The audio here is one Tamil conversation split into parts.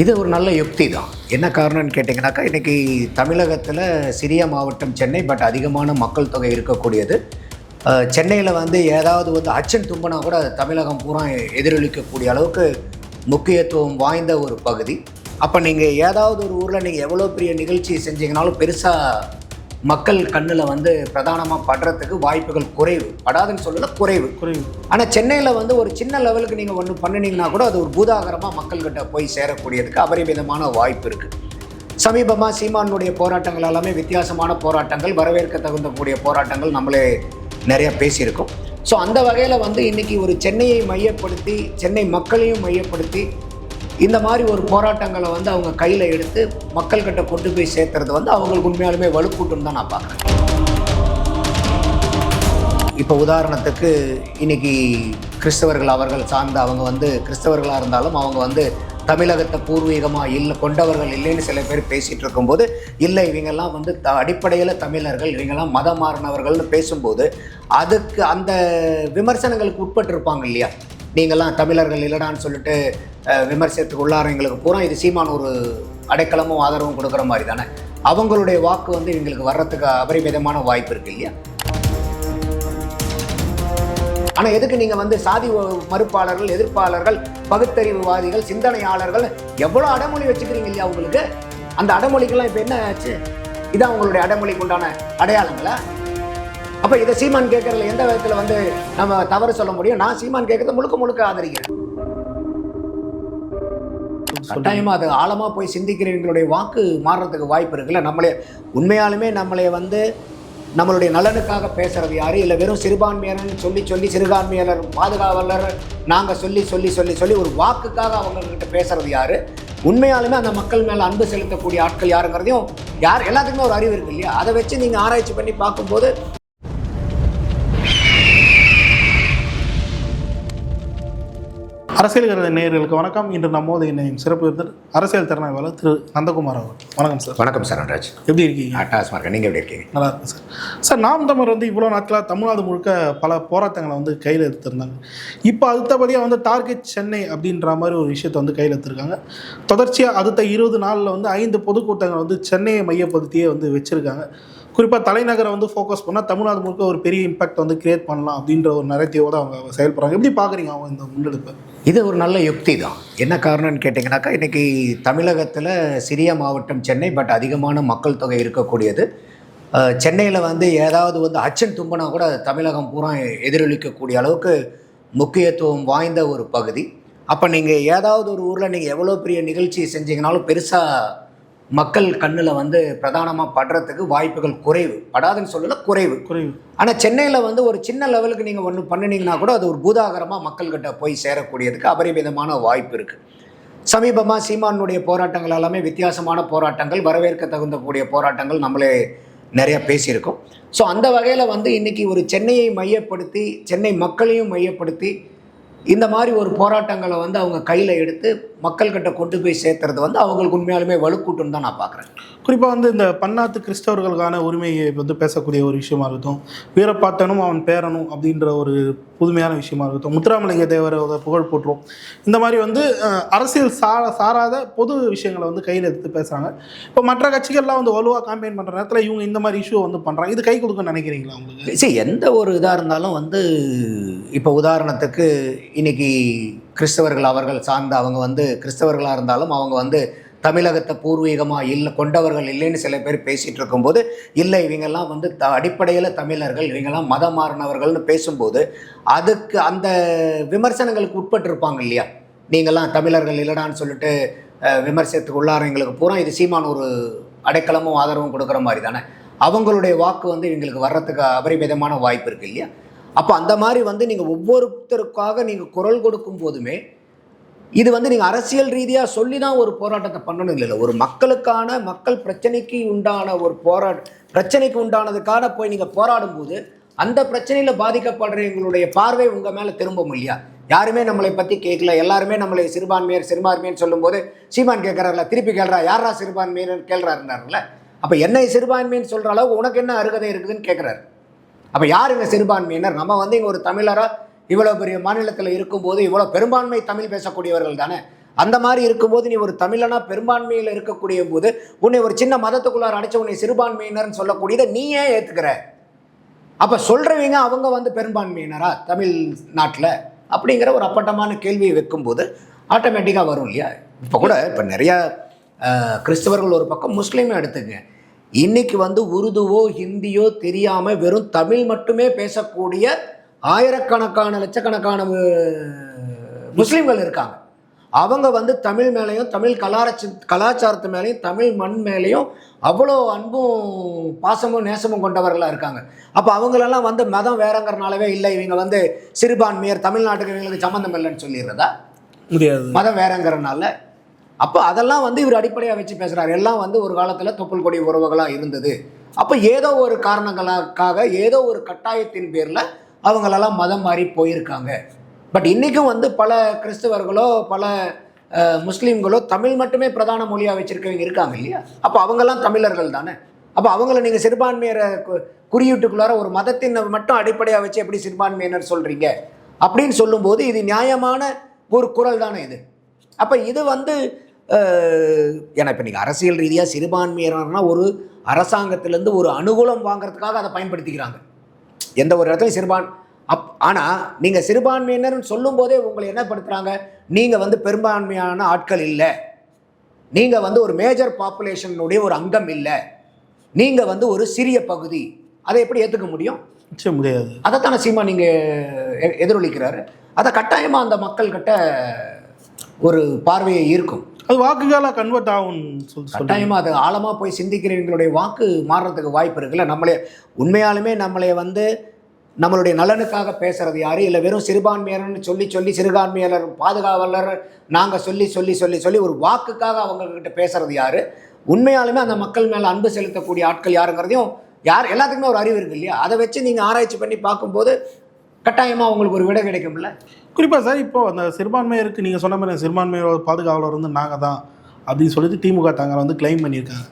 இது ஒரு நல்ல யுக்தி தான். என்ன காரணம்னு கேட்டிங்கனாக்கா இன்றைக்கி தமிழகத்தில் சிறிய மாவட்டம் சென்னை பட் அதிகமான மக்கள் தொகை இருக்கக்கூடியது. சென்னையில் வந்து ஏதாவது வந்து அச்சன் தும்பனா கூட தமிழகம் பூரா எதிரொலிக்கக்கூடிய அளவுக்கு முக்கியத்துவம் வாய்ந்த ஒரு பகுதி. அப்போ நீங்கள் ஏதாவது ஒரு ஊரில் நீங்கள் எவ்வளோ பெரிய நிகழ்ச்சி செஞ்சீங்கனாலும் பெருசாக மக்கள் கண்ணில் வந்து பிரதானமாக படுறதுக்கு வாய்ப்புகள் குறைவு. படாதுன்னு சொல்லல குறைவு. குறைவு. ஆனால் சென்னையில் வந்து ஒரு சின்ன லெவலுக்கு நீங்கள் ஒன்று பண்ணினீங்கன்னா கூட அது ஒரு பூதாகரமாக மக்கள்கிட்ட போய் சேரக்கூடியதுக்கு அபரிமிதமான வாய்ப்பு இருக்குது சமீபமாக சீமானுடைய போராட்டங்கள் எல்லாமே வித்தியாசமான போராட்டங்கள் வரவேற்க தகுந்தக்கூடிய போராட்டங்கள் நம்மளே நிறைய பேசியிருக்கோம். ஸோ அந்த வகையில் வந்து இன்றைக்கி ஒரு சென்னையை மையப்படுத்தி சென்னை மக்களையும் மையப்படுத்தி இந்த மாதிரி ஒரு போராட்டங்களை வந்து அவங்க கையில் எடுத்து மக்கள்கிட்ட கொண்டு போய் சேர்த்துறது வந்து அவங்களுக்கு உண்மையாலுமே வலுக்கூட்டும் தான் நான் பார்க்குறேன். இப்போ உதாரணத்துக்கு இன்னைக்கு கிறிஸ்தவர்கள் அவர்கள் சார்ந்த அவங்க வந்து கிறிஸ்தவர்களாக இருந்தாலும் அவங்க வந்து தமிழகத்தை பூர்வீகமாக இல்லை கொண்டவர்கள் இல்லைன்னு சில பேர் பேசிகிட்டு இருக்கும்போது இல்லை இவங்கெல்லாம் வந்து த அடிப்படையில் தமிழர்கள் இவங்கெல்லாம் மதம் மாறினவர்கள்னு பேசும்போது அதுக்கு அந்த விமர்சனங்களுக்கு உட்பட்டிருப்பாங்க இல்லையா? நீங்கள்லாம் தமிழர்கள் இல்லைடான்னு சொல்லிட்டு விமர்சனத்துக்கு விமர்சனத்துக்கு உள்ளாரவங்களுக்கு பூரா இது சீமான் ஒரு அடைக்கலமும் ஆதரவும் கொடுக்குற மாதிரி தானே? அவங்களுடைய வாக்கு வந்து இவங்களுக்கு வர்றதுக்கு அபரிமிதமான வாய்ப்பு இருக்கு இல்லையா? ஆனால் எதுக்கு நீங்கள் வந்து சாதி மறுப்பாளர்கள் எதிர்ப்பாளர்கள் பகுத்தறிவுவாதிகள் சிந்தனையாளர்கள் எவ்வளோ அடமொழி வச்சுக்கிறீங்க இல்லையா உங்களுக்கு? அந்த அடமொழிக்கெல்லாம் இப்போ என்ன ஆச்சு? இதான் உங்களுடைய அடமொழிக்கு உண்டான அடையாளங்களா? அப்போ இதை சீமான் கேட்கறதுல எந்த விதத்தில் வந்து நம்ம தவறு சொல்ல முடியும்? நான் சீமான் கேட்கறத முழுக்க முழுக்க ஆதரிக்கிறேன். கட்டாயமாக அது ஆழமாக போய் சிந்திக்கிறவங்களுடைய வாக்கு மாறுறதுக்கு வாய்ப்பு இருக்குல்ல? நம்மளே உண்மையாலுமே நம்மளே வந்து நம்மளுடைய நலனுக்காக பேசுறது யாரு? இல்லை வெறும் சிறுபான்மையினர்னு சொல்லி சொல்லி சிறுபான்மையினர் பாதுகாவலர் நாங்கள் சொல்லி சொல்லி சொல்லி சொல்லி ஒரு வாக்குக்காக அவங்கக்கிட்ட பேசுறது யாரு? உண்மையாலுமே அந்த மக்கள் மேலே அன்பு செலுத்தக்கூடிய ஆட்கள் யாருங்கிறதையும் யார் எல்லாத்துக்குமே ஒரு அறிவு இருக்கு இல்லையா? அதை வச்சு நீங்கள் ஆராய்ச்சி பண்ணி பார்க்கும்போது அரசியல் கருத நேயர்களுக்கு வணக்கம். இன்று நம்மோது இணையும் சிறப்பு விருந்தர் அரசியல் திறனாய்வாளர் திரு நந்தகுமார் அவர் வணக்கம் சார். வணக்கம் சரண்ராஜ் எப்படி இருக்கீங்க? அட்டாஸ் மார்க்க நீங்கள் எப்படி இருக்கீங்க? நல்லா இருக்கு சார். சார் நாம் தமிழர் வந்து இவ்வளோ நாட்களாக தமிழ்நாடு முழுக்க பல போராட்டங்களை வந்து கையில் எடுத்திருந்தாங்க. இப்போ அடுத்தபடியாக வந்து டார்கெட் சென்னை அப்படின்ற மாதிரி ஒரு விஷயத்தை வந்து கையில் எடுத்திருக்காங்க. தொடர்ச்சியாக அடுத்த இருபது நாளில் வந்து ஐந்து பொதுக்கூட்டங்கள் வந்து சென்னையை மையப்படுத்தியே வந்து வச்சுருக்காங்க. குறிப்பாக தலைநகரை வந்து ஃபோக்கஸ் பண்ணால் தமிழ்நாடு முழுக்க ஒரு பெரிய இம்பாக்ட் வந்து கிரியேட் பண்ணலாம் அப்படின்ற ஒரு நரேட்டிவோட அவங்க செயல்படுறாங்க. எப்படி பார்க்குறீங்க அவங்க இந்த முன்னெடுப்பை? இது ஒரு நல்ல யுக்தி தான். என்ன காரணம்னு கேட்டிங்கனாக்கா இன்றைக்கி தமிழகத்தில் சிறிய மாவட்டம் சென்னை பட் அதிகமான மக்கள் தொகை இருக்கக்கூடியது. சென்னையில் வந்து ஏதாவது வந்து அச்சன் தும்பனா கூட தமிழகம் பூரா எதிரொலிக்கக்கூடிய அளவுக்கு முக்கியத்துவம் வாய்ந்த ஒரு பகுதி. அப்போ நீங்கள் ஏதாவது ஒரு ஊரில் நீங்கள் எவ்வளோ பெரிய நிகழ்ச்சி செஞ்சீங்கனாலும் பெருசாக மக்கள் கண்ணில் வந்து பிரதானமாக படுறதுக்கு வாய்ப்புகள் குறைவு. படாதுன்னு சொல்லல குறைவு. குறைவு. ஆனால் சென்னையில் வந்து ஒரு சின்ன லெவலுக்கு நீங்கள் ஒன்று பண்ணினீங்கன்னா கூட அது ஒரு பூதாகரமாக மக்கள்கிட்ட போய் சேரக்கூடியதுக்கு அபரிமிதமான வாய்ப்பு இருக்குது சமீபமாக சீமானுடைய போராட்டங்கள் எல்லாமே வித்தியாசமான போராட்டங்கள் வரவேற்க தகுந்தக்கூடிய போராட்டங்கள் நம்மளே நிறைய பேசியிருக்கோம். ஸோ அந்த வகையில் வந்து இன்றைக்கி ஒரு சென்னையை மையப்படுத்தி சென்னை மக்களையும் மையப்படுத்தி இந்த மாதிரி ஒரு போராட்டங்களை வந்து அவங்க கையில் எடுத்து மக்கள்கிட்ட கொண்டு போய் சேர்த்துறது வந்து அவங்களுக்கு உண்மையாலுமே வலுக்கூட்டுன்னு தான் நான் பார்க்குறேன். குறிப்பாக வந்து இந்த பன்னாட்டு கிறிஸ்தவர்களுக்கான உரிமையை வந்து பேசக்கூடிய ஒரு விஷயமா இருக்கட்டும் வீரப்பாட்டனும் அவன் பேரனும் அப்படின்ற ஒரு புதுமையான விஷயமா இருக்கட்டும் முத்துராமலிங்க தேவரோட புகழ் போற்றுவோம் இந்த மாதிரி வந்து அரசியல் சா சாராத பொது விஷயங்களை வந்து கையில் எடுத்து பேசுகிறாங்க இப்போ மற்ற கட்சிகள்லாம் வந்து வலுவாக காம்பெயின் பண்ணுற நேரத்தில் இவங்க இந்த மாதிரி இஷ்யூ வந்து பண்ணுறாங்க இது கை கொடுக்க நினைக்கிறீங்களா உங்களுக்கு? சரி எந்த ஒரு இதாக இருந்தாலும் வந்து இப்போ உதாரணத்துக்கு இன்னைக்கு கிறிஸ்தவர்கள் அவர்கள் சார்ந்த அவங்க வந்து கிறிஸ்தவர்களாக இருந்தாலும் அவங்க வந்து தமிழகத்தை பூர்வீகமாக இல்லை கொண்டவர்கள் இல்லைன்னு சில பேர் பேசிகிட்டு இருக்கும்போது இல்லை இவங்கெல்லாம் வந்து த அடிப்படையில் தமிழர்கள் இவங்கெல்லாம் மதம் மாறினவர்கள்னு பேசும்போது அதுக்கு அந்த விமர்சனங்களுக்கு உட்பட்டிருப்பாங்க இல்லையா? நீங்கள்லாம் தமிழர்கள் இல்லைடான்னு சொல்லிட்டு அஹ், விமர்சனத்துக்கு உள்ளாரவங்களுக்கு பூரா இது சீமான ஒரு அடைக்கலமும் ஆதரவும் கொடுக்குற மாதிரி தானே? அவங்களுடைய வாக்கு வந்து இவங்களுக்கு வர்றதுக்கு அபரிமிதமான வாய்ப்பு இருக்குது இல்லையா? அப்போ அந்த மாதிரி வந்து நீங்கள் ஒவ்வொருத்தருக்காக நீங்கள் குரல் கொடுக்கும் போதுமே இது வந்து நீங்கள் அரசியல் ரீதியாக சொல்லி தான் ஒரு போராட்டத்தை பண்ணணும். இல்லை ஒரு மக்களுக்கான மக்கள் பிரச்சனைக்கு உண்டான ஒரு போராட்ட பிரச்சனைக்கு உண்டானதுக்காக போய் நீங்கள் போராடும் போது அந்த பிரச்சனையில் பாதிக்கப்படுறவங்களுடைய பார்வை உங்கள் மேலே திரும்பும் இல்லையா? யாருமே நம்மளை பற்றி கேட்கல. எல்லாருமே நம்மளை சிறுபான்மையர் சிறுபான்மையர்னு சொல்லும்போது சீமான் கேட்குறாருல திருப்பி கேள்றா யாரா சிறுபான்மையர்னு கேள்றாருந்தாருல அப்போ என்னை சிறுபான்மைன்னு சொல்கிற அளவுக்கு உனக்கு என்ன அருகதை இருக்குதுன்னு கேட்குறாரு. அப்போ யாருங்க சிறுபான்மையினர்? நம்ம வந்து இங்கே ஒரு தமிழராக இவ்வளோ பெரிய மாநிலத்தில் இருக்கும்போது இவ்வளோ பெரும்பான்மை தமிழ் பேசக்கூடியவர்கள் தானே? அந்த மாதிரி இருக்கும்போது நீ ஒரு தமிழனா பெரும்பான்மையில் இருக்கக்கூடிய போது உன்னை ஒரு சின்ன மதத்துக்குள்ளார அடைச்ச உன்னை சிறுபான்மையினர்னு சொல்லக்கூடியதை நீ ஏன் ஏற்றுக்கிற அப்போ சொல்கிறவங்க அவங்க வந்து பெரும்பான்மையினரா தமிழ் நாட்டில்? அப்படிங்கிற ஒரு அப்பட்டமான கேள்வியை வைக்கும்போது ஆட்டோமேட்டிக்காக வரும் இல்லையா? இப்போ கூட இப்போ நிறையா கிறிஸ்தவர்கள் ஒரு பக்கம் முஸ்லீமும் எடுத்துங்க இன்னைக்கு வந்து உருதுவோ ஹிந்தியோ தெரியாமல் வெறும் தமிழ் மட்டுமே பேசக்கூடிய ஆயிரக்கணக்கான லட்சக்கணக்கான முஸ்லீம்கள் இருக்காங்க. அவங்க வந்து தமிழ் மேலேயும் தமிழ் கலாச்சார கலாச்சாரத்து மேலேயும் தமிழ் மண் மேலேயும் அவ்வளோ அன்பும் பாசமும் நேசமும் கொண்டவர்களாக இருக்காங்க. அப்போ அவங்களெல்லாம் வந்து மதம் வேறங்கிறனாலவே இல்லை. இவங்க வந்து சிறுபான்மையர் தமிழ்நாட்டுக்கு இவங்களுக்கு சம்மந்தம் இல்லைன்னு சொல்லிடுறதா? முடியாது. மதம் வேறங்கிறனால அப்போ அதெல்லாம் வந்து இவர் அடிப்படையாக வச்சு பேசுகிறார் எல்லாம் வந்து ஒரு காலத்தில் தொப்புள் கொடி உறவுகளாக இருந்தது. அப்போ ஏதோ ஒரு காரணங்களுக்காக ஏதோ ஒரு கட்டாயத்தின் பேரில் அவங்களெல்லாம் மதம் மாறி போயிருக்காங்க. பட் இன்றைக்கும் வந்து பல கிறிஸ்தவர்களோ பல முஸ்லீம்களோ தமிழ் மட்டுமே பிரதான மொழியாக வச்சுருக்கவங்க இருக்காங்க இல்லையா? அப்போ அவங்கெல்லாம் தமிழர்கள் தானே? அப்போ அவங்கள நீங்கள் சிறுபான்மையரை கு- குறியீட்டுக்குள்ளார ஒரு மதத்தின் மட்டும் அடிப்படையாக வச்சு எப்படி சிறுபான்மையினர் சொல்கிறீங்க அப்படின்னு சொல்லும்போது இது நியாயமான ஒரு குரல் தானே இது. அப்போ இது வந்து ஏன்னா இப்போ நீங்கள் அரசியல் ரீதியாக சிறுபான்மையினர்னா ஒரு அரசாங்கத்திலேருந்து ஒரு அனுகூலம் வாங்குறதுக்காக அதை பயன்படுத்திக்கிறாங்க. எந்த ஒரு இடத்துலையும் சிறுபான் அப் ஆனால் நீங்கள் சிறுபான்மையினர்னு சொல்லும்போதே உங்களை என்ன படுத்துகிறாங்க நீங்கள் வந்து பெரும்பான்மையான ஆட்கள் இல்லை. நீங்கள் வந்து ஒரு மேஜர் பாப்புலேஷனுடைய ஒரு அங்கம் இல்லை. நீங்கள் வந்து ஒரு சிறிய பகுதி. அதை எப்படி ஏற்றுக்க முடியும்? நிச்சயம் முடியாது. அதைத்தானே சீமா நீங்கள் எதிரொலிக்கிறாரு. அதை கட்டாயமாக அந்த மக்கள்கிட்ட ஒரு பார்வையை இருக்கும் அது வாக்குகளாக கன்வெர்ட் ஆகும்னு சொல்லி கட்டாயமாக அது ஆழமாக போய் சிந்திக்கிறவங்களுடைய வாக்கு மாறுறதுக்கு வாய்ப்பு இருக்குல்ல நம்மளே உண்மையாலுமே நம்மளை வந்து நம்மளுடைய நலனுக்காக பேசுறது யாரு? இல்லை வெறும் சிறுபான்மையர்னு சொல்லி சொல்லி சிறுபான்மையாளர் பாதுகாவலர் நாங்கள் சொல்லி சொல்லி சொல்லி சொல்லி ஒரு வாக்குக்காக அவங்கக்கிட்ட பேசுறது யாரு? உண்மையாலுமே அந்த மக்கள் மேலே அன்பு செலுத்தக்கூடிய ஆட்கள் யாருங்கிறதையும் யார் எல்லாத்துக்குமே ஒரு அறிவு இருக்கு இல்லையா? அதை வச்சு நீங்கள் ஆராய்ச்சி பண்ணி பார்க்கும்போது கட்டாயமாக உங்களுக்கு ஒரு விடை கிடைக்கும்ல? குறிப்பாக சார் இப்போ அந்த சிறுபான்மையருக்கு நீங்கள் சொன்ன மாதிரி சிறுபான்மையோட பாதுகாவலர் வந்து நாங்கள் தான் அப்படின்னு சொல்லிட்டு திமுக தாங்க வந்து கிளைம் பண்ணியிருக்காங்க.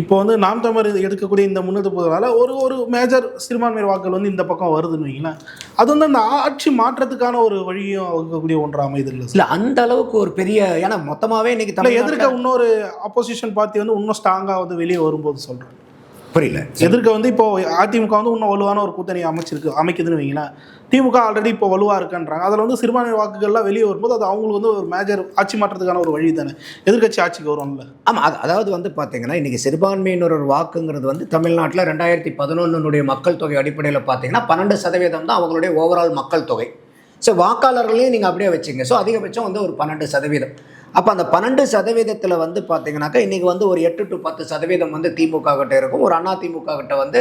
இப்போ வந்து நாம் தமிழர் எடுக்கக்கூடிய இந்த முன்னெடுப்புகளால் ஒரு ஒரு மேஜர் சிறுபான்மையர் வாக்குகள் வந்து இந்த பக்கம் வருதுன்னு வைங்களேன். அது வந்து அந்த ஆட்சி மாற்றத்துக்கான ஒரு வழியும் வகுக்கக்கூடிய ஒன்று அமைது இல்லை இல்லை அந்த அளவுக்கு ஒரு பெரிய ஏன்னா மொத்தமாகவே இன்னைக்கு தமிழ் எதிர்க்க இன்னொரு ஆப்போசிஷன் பார்ட்டி வந்து இன்னும் ஸ்ட்ராங்காக வந்து வெளியே வரும்போது சொல்கிறேன் புரியல. எதிர்க்க வந்து இப்போ அதிமுக வந்து இன்னும் வலுவான ஒரு கூட்டணி அமைச்சிருக்கு அமைக்குதுன்னு வைங்களேன். திமுக ஆல்ரெடி இப்போ வலுவாக இருக்குன்றாங்க. அதில் வந்து சிறுபான்மை வாக்குகள்லாம் வெளியே வரும்போது அது அவங்களுக்கு வந்து ஒரு மேஜர் ஆட்சி மாற்றத்துக்கான ஒரு வழி தானே? எதிர்க்கட்சி ஆட்சிக்கு வரும்ல ஆமாம் அது அதாவது வந்து பார்த்தீங்கன்னா இன்றைக்கி சிறுபான்மையினர் ஒரு வாக்குங்கிறது வந்து தமிழ்நாட்டில் ரெண்டாயிரத்தி பதினொன்னுடைய மக்கள் தொகை அடிப்படையில் பார்த்தீங்கன்னா பன்னெண்டு சதவீதம் தான் அவங்களுடைய ஓவரால் மக்கள் தொகை. ஸோ வாக்காளர்களையும் நீங்கள் அப்படியே வச்சுங்க. ஸோ அதிகபட்சம் வந்து ஒரு பன்னெண்டு சதவீதம். அப்போ அந்த பன்னெண்டு சதவீதத்தில் வந்து பார்த்தீங்கன்னாக்கா இன்றைக்கி வந்து ஒரு எட்டு டு பத்து சதவீதம் வந்து திமுக கிட்ட இருக்கும். ஒரு அண்ணா திமுக கிட்ட வந்து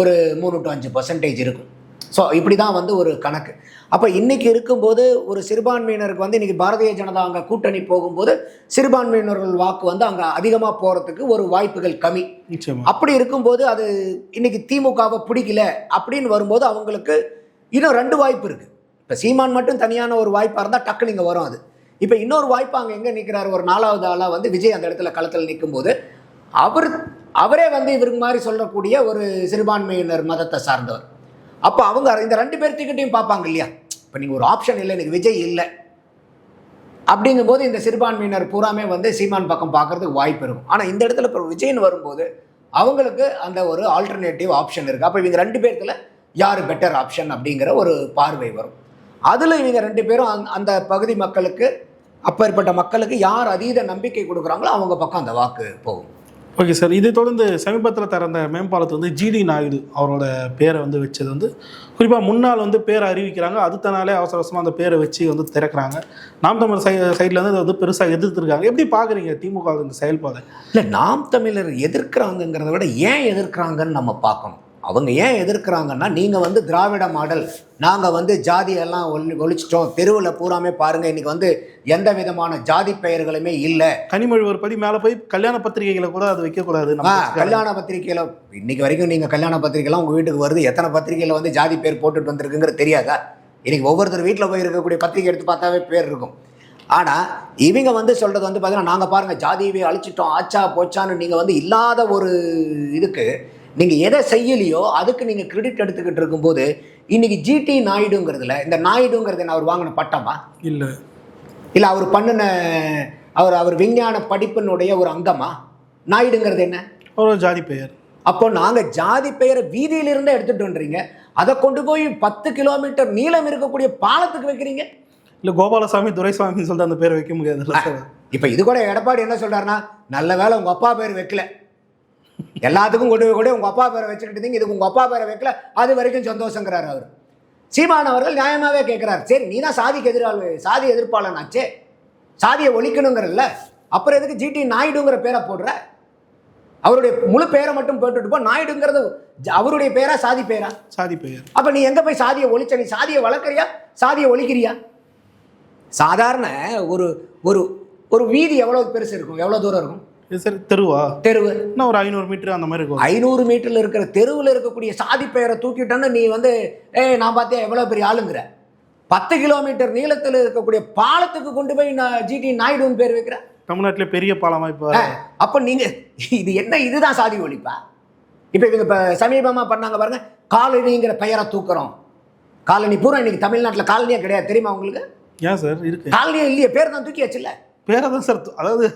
ஒரு மூணு டு அஞ்சு பர்சன்டேஜ் இருக்கும். ஸோ இப்படி தான் வந்து ஒரு கணக்கு. அப்போ இன்னைக்கு இருக்கும்போது ஒரு சிறுபான்மையினருக்கு வந்து இன்னைக்கு பாரதிய ஜனதா அங்கே கூட்டணி போகும்போது சிறுபான்மையினர்கள் வாக்கு வந்து அங்கே அதிகமாக போகிறதுக்கு ஒரு வாய்ப்புகள் கம்மி. அப்படி இருக்கும்போது அது இன்னைக்கு திமுகவை பிடிக்கல அப்படின்னு வரும்போது அவங்களுக்கு இன்னும் ரெண்டு வாய்ப்பு இருக்குது இப்போ சீமான் மட்டும் தனியான ஒரு வாய்ப்பாக இருந்தால் டக்குனு இங்கே வரும் அது. இப்போ இன்னொரு வாய்ப்பு அங்கே எங்கே நிற்கிறாரு ஒரு நாலாவது ஆளாக வந்து விஜய் அந்த இடத்துல களத்தில் நிற்கும்போது அவர் அவரே வந்து இவருக்கு மாதிரி சொல்லக்கூடிய ஒரு சிறுபான்மையினர் மதத்தை சார்ந்தவர். அப்போ அவங்க இந்த ரெண்டு பேர்த்துக்கிட்டையும் பார்ப்பாங்க இல்லையா? இப்போ நீங்கள் ஒரு ஆப்ஷன் இல்லை எனக்கு விஜய் இல்லை. அப்படிங்கும்போது இந்த சிறுபான்மையினர் பூராமே வந்து சீமான் பக்கம் பார்க்கறதுக்கு வாய்ப்பு இருக்கும். ஆனால் இந்த இடத்துல இப்போ விஜய்னு வரும்போது அவங்களுக்கு அந்த ஒரு ஆல்டர்னேட்டிவ் ஆப்ஷன் இருக்குது அப்போ இவங்க ரெண்டு பேர்த்துல யார் பெட்டர் ஆப்ஷன் அப்படிங்கிற ஒரு பார்வை வரும். அதில் இவங்க ரெண்டு பேரும் அந் அந்த பகுதி மக்களுக்கு அப்பேற்பட்ட மக்களுக்கு யார் அதீத நம்பிக்கை கொடுக்குறாங்களோ அவங்க பக்கம் அந்த வாக்கு போகும். ஓகே சார் இதை தொடர்ந்து சமீபத்தில் திறந்த மேம்பாலத்தை வந்து ஜிடி நாயுடு அவரோட பேரை வந்து வச்சது வந்து குறிப்பாக முன்னாள் வந்து பேரை அறிவிக்கிறாங்க அடுத்த நாளே அவசர அவசரமாக அந்த பேரை வச்சு வந்து திறக்கிறாங்க. நாம் தமிழ் சை சைட்லேருந்து இதை வந்து பெருசாக எதிர்த்துருக்காங்க. எப்படி பார்க்குறீங்க திமுக செயல்பாடு? இல்லை நாம் தமிழர் எதிர்க்கிறாங்கங்கிறத விட ஏன் எதிர்க்கிறாங்கன்னு நம்ம பார்க்கணும். அவங்க ஏன் எதிர்க்கிறாங்கன்னா நீங்கள் வந்து திராவிட மாடல் நாங்கள் வந்து ஜாதியெல்லாம் ஒளி ஒழிச்சிட்டோம் தெருவில் பூராமே பாருங்கள் இன்னைக்கு வந்து எந்த விதமான ஜாதி பெயர்களுமே இல்லை. கனிமொழி ஒரு படி மேலே போய் கல்யாண பத்திரிகைகளை கூட அது வைக்கக்கூடாது. கல்யாண பத்திரிக்கையில் இன்னைக்கு வரைக்கும் நீங்கள் கல்யாண பத்திரிக்கைலாம் உங்கள் வீட்டுக்கு வருது எத்தனை பத்திரிக்கையில் வந்து ஜாதி பேர் போட்டுட்டு வந்திருக்குங்கிறது தெரியாதா? இன்னைக்கு ஒவ்வொருத்தர் வீட்டில் போய் இருக்கக்கூடிய பத்திரிக்கை எடுத்து பார்த்தாவே பேர் இருக்கும். ஆனால் இவங்க வந்து சொல்கிறது வந்து பார்த்தீங்கன்னா நாங்கள் பாருங்கள் ஜாதியவே அழிச்சிட்டோம் ஆச்சா போச்சான்னு நீங்கள் வந்து இல்லாத ஒரு இதுக்கு நீங்கள் எதை செய்யலையோ அதுக்கு நீங்கள் கிரெடிட் எடுத்துக்கிட்டு இருக்கும்போது இன்னைக்கு ஜிடி நாயுடுங்கிறதுல இந்த நாயுடுங்கிறது அவர் வாங்கின பட்டமா? இல்லை. இல்லை அவர் பண்ணின அவர் அவர் விஞ்ஞான படிப்பினுடைய ஒரு அங்கமா? நாயுடுங்கிறது என்ன? ஒரு ஜாதி பெயர். அப்போ நாங்கள் ஜாதி பெயரை வீதியிலிருந்தே எடுத்துட்டு வந்துறீங்க அதை கொண்டு போய் பத்து கிலோமீட்டர் நீளம் இருக்கக்கூடிய பாலத்துக்கு வைக்கிறீங்க? இல்லை கோபாலசாமி துரைசாமின்னு சொல்லிட்டு அந்த பேரை வைக்க முடியாதுல்ல சார். இப்போ இது கூட எடப்பாடி என்ன சொல்றாருன்னா நல்ல வேளை உங்க அப்பா பேர் வைக்கல. எல்லாத்துக்கும் கொண்டு போய் கூட உங்க அப்பா பேரை வச்சுக்கிட்டு இதுக்கு உங்க அப்பா பேரை வைக்கல அது வரைக்கும் சந்தோஷங்கிறாரு அவர். சீமான் அவர்கள் நியாயமாவே கேட்கிறார் சரி நீ தான் சாதிக்கு எதிராள் சாதி எதிர்ப்பாளன் ஆச்சே. சாதியை ஒழிக்கணுங்கிறல்ல. அப்புறம் எதுக்கு ஜிடி நாயுடுங்கிற பேரை போடுற? அவருடைய முழு பேரை மட்டும் போட்டுட்டு போ. நாயுடுங்கிறது அவருடைய பேரா சாதி பேரா? சாதி பெயர். அப்ப நீ எங்க போய் சாதியை ஒழிச்ச? நீ சாதியை வளர்க்குறியா? சாதியை ஒழிக்கிறியா? சாதாரண ஒரு ஒரு ஒரு வீதி எவ்வளவு பெருசு இருக்கும்? எவ்வளவு தூரம் இருக்கும்? சரி தெருவா? தெருவு. இன்னும் ஒரு ஐநூறு மீட்டர் அந்த மாதிரி இருக்கும்? ஐநூறு மீட்டர்ல இருக்கிற தெருவில் இருக்கக்கூடிய சாதி பெயரை தூக்கிட்டேன்னு நீ வந்து ஏய் நான் பார்த்தியா எவ்வளவு பெரிய ஆளுங்கிற? பத்து கிலோமீட்டர் நீளத்தில் இருக்கக்கூடிய பாலத்துக்கு கொண்டு போய் நான் ஜிடி நாயுடுன்னு பேர் வைக்கிற? தமிழ்நாட்டிலே பெரிய பாலமா இப்போ அப்போ நீங்க இது என்ன இதுதான் சாதி ஒழிப்பா? இப்போ இவங்க இப்போ சமீபமாக பண்ணாங்க பாருங்க காலனிங்கிற பெயரை தூக்குறோம். காலனி பூரா இன்னைக்கு தமிழ்நாட்டில் காலனியே கிடையாது தெரியுமா உங்களுக்கு? ஏன் சார் இருக்கு. காலனியே இல்லையே பேர் தான் தூக்கியாச்சுல்ல? பேரை தான் சார் அதாவது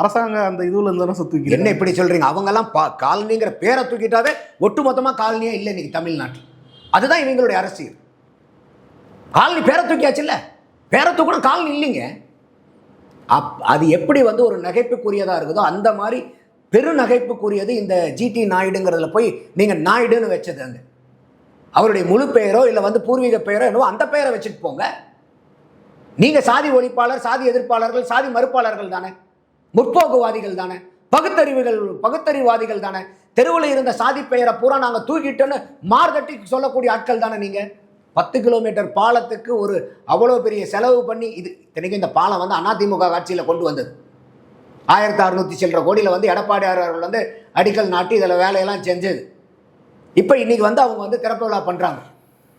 அரசாங்க அந்த இதுல இருந்து தான் சார் தூக்கி என்ன இப்படி சொல்றீங்க? அவங்கெல்லாம் பா காலனிங்கிற பேரை தூக்கிட்டாவே ஒட்டுமொத்தமாக காலனியே இல்லை இன்னைக்கு தமிழ்நாட்டில். அதுதான் இவங்களுடைய அரசியல். காலனி பேரை தூக்கியாச்சுல்ல? பேரை தூக்கணும் காலனி இல்லைங்க. அப் அது எப்படி வந்து ஒரு நகைப்புக்குரியதாக இருக்குதோ அந்த மாதிரி பெருநகைப்புக்குரியது இந்த ஜிடி நாயுடுங்கிறதுல போய் நீங்கள் நாயுடுன்னு வச்சது அங்கே. அவருடைய முழு பெயரோ இல்லை வந்து பூர்வீக பெயரோ என்னவோ அந்த பெயரை வச்சுட்டு போங்க. நீங்கள் சாதி ஒழிப்பாளர் சாதி எதிர்ப்பாளர்கள் சாதி மறுப்பாளர்கள் தானே? முற்போக்குவாதிகள் தானே? பகுத்தறிவுகள் பகுத்தறிவாதிகள் தானே? தெருவில் இருந்த சாதி பெயரை பூரா நாங்கள் தூக்கிட்டோன்னு மார்தட்டி சொல்லக்கூடிய ஆட்கள் தானே நீங்கள் பத்து கிலோமீட்டர் பாலத்துக்கு ஒரு அவ்வளோ பெரிய செலவு பண்ணி இது இத்தனைக்கும் இந்த பாலம் வந்து அதிமுக ஆட்சியில் கொண்டு வந்தது. ஆயிரத்தி அறுநூத்தி சில்லற கோடியில் வந்து எடப்பாடியார் அவர்கள் வந்து அடிக்கல் நாட்டி இதில் வேலையெல்லாம் செஞ்சது. இப்போ இன்றைக்கி வந்து அவங்க வந்து திறப்பு விழா பண்ணுறாங்க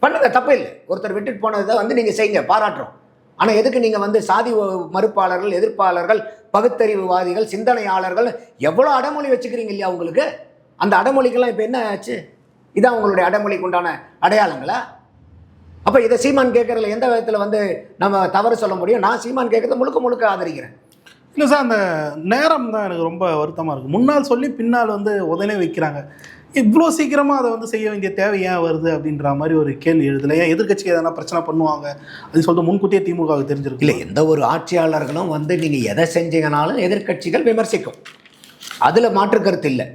பண்ணுங்க தப்பு இல்லை. ஒருத்தர் விட்டுட்டு போனதை வந்து நீங்கள் செய்யுங்க பாராட்டுறோம். ஆனால் எதுக்கு நீங்கள் வந்து சாதி மறுப்பாளர்கள் எதிர்ப்பாளர்கள் பகுத்தறிவுவாதிகள் சிந்தனையாளர்கள் எவ்வளோ அடமொழி வச்சுக்கிறீங்க இல்லையா உங்களுக்கு? அந்த அடமொழிக்கெல்லாம் இப்போ என்ன ஆச்சு? இதான் உங்களுடைய அடமொழிக்கு உண்டான அடையாளங்களா? அப்போ இதை சீமான் கேட்கறதுல எந்த விதத்தில் வந்து நம்ம தவறு சொல்ல முடியும்? நான் சீமான் கேட்கறத முழுக்க முழுக்க ஆதரிக்கிறேன். இல்லை சார் அந்த நேரம் தான் எனக்கு ரொம்ப வருத்தமாக இருக்குது முன்னால் சொல்லி பின்னால் வந்து உதனே வைக்கிறாங்க. இவ்வளோ சீக்கிரமாக அதை வந்து செய்ய வேண்டிய தேவை ஏன் வருது அப்படின்ற மாதிரி ஒரு கேள்வி எழுதலை. ஏன் எதிர்கட்சி எதனா பிரச்சனை பண்ணுவாங்க அது சொல்லிட்டு முன்கூட்டியே திமுகவுக்கு தெரிஞ்சிருக்கு இல்லை எந்த ஒரு ஆட்சியாளர்களும் வந்து நீங்கள் எதை செஞ்சீங்கனாலும் எதிர்க்கட்சிகள் விமர்சிக்கும். அதில் மாற்று கருத்து இல்லை.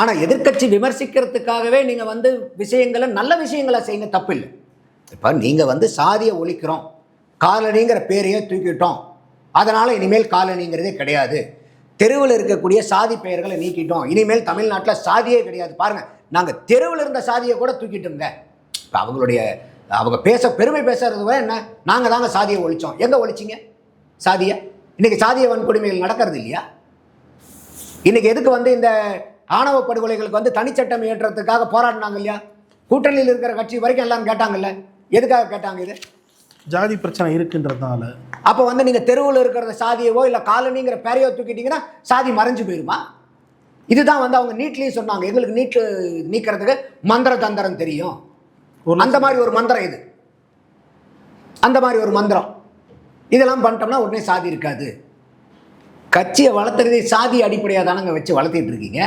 ஆனால் எதிர்க்கட்சி விமர்சிக்கிறதுக்காகவே நீங்கள் வந்து விஷயங்களை நல்ல விஷயங்களை செய்யுங்க தப்பு இல்லை. இப்போ நீங்கள் வந்து சாதியை ஒழிக்கிறோம். காலனிங்கிற பேரையே தூக்கிட்டோம். அதனால் இனிமேல் காலனிங்கிறதே கிடையாது. தெருவில் இருக்கக்கூடிய சாதி பெயர்களை நீக்கிட்டோம். இனிமேல் தமிழ்நாட்டில் சாதியே கிடையாது. பாருங்கள் நாங்கள் தெருவில் இருந்த சாதியை கூட தூக்கிட்டோங்க இப்போ அவங்களுடைய அவங்க பேச பெருமை பேசுறது கூட என்ன? நாங்கள் தாங்க சாதியை ஒழிச்சோம். எங்கே ஒழிச்சிங்க? சாதியை? இன்னைக்கு சாதிய வன்கொடுமைகள் நடக்கிறது இல்லையா? இன்னைக்கு எதுக்கு வந்து இந்த ஆணவ படுகொலைகளுக்கு வந்து தனிச்சட்டம் இயற்றத்துக்காக போராடினாங்க இல்லையா? கூட்டணியில் இருக்கிற கட்சி வரைக்கும் எல்லாரும் கேட்டாங்கல்ல? எதுக்காக கேட்டாங்க இது? ஜாதி பிரச்சனை இருக்குன்றதுனால. அப்போ வந்து நீங்கள் தெருவில் இருக்கிற சாதியவோ இல்லை காலனிங்கிற பேரையோ தூக்கிட்டீங்கன்னா சாதி மறைஞ்சு போயிருமா? இதுதான் வந்து அவங்க நீட்லேயும் சொன்னாங்க. எங்களுக்கு நீட்டு நீக்கிறதுக்கு மந்திர தந்திரம் தெரியும். அந்த மாதிரி ஒரு மந்திரம் இது. அந்த மாதிரி ஒரு மந்திரம். இதெல்லாம் பண்ணிட்டோம்னா உடனே சாதி இருக்காது. கட்சியை வளர்த்துறதே சாதி அடிப்படையாக தானங்க வச்சு வளர்த்திட்டு இருக்கீங்க.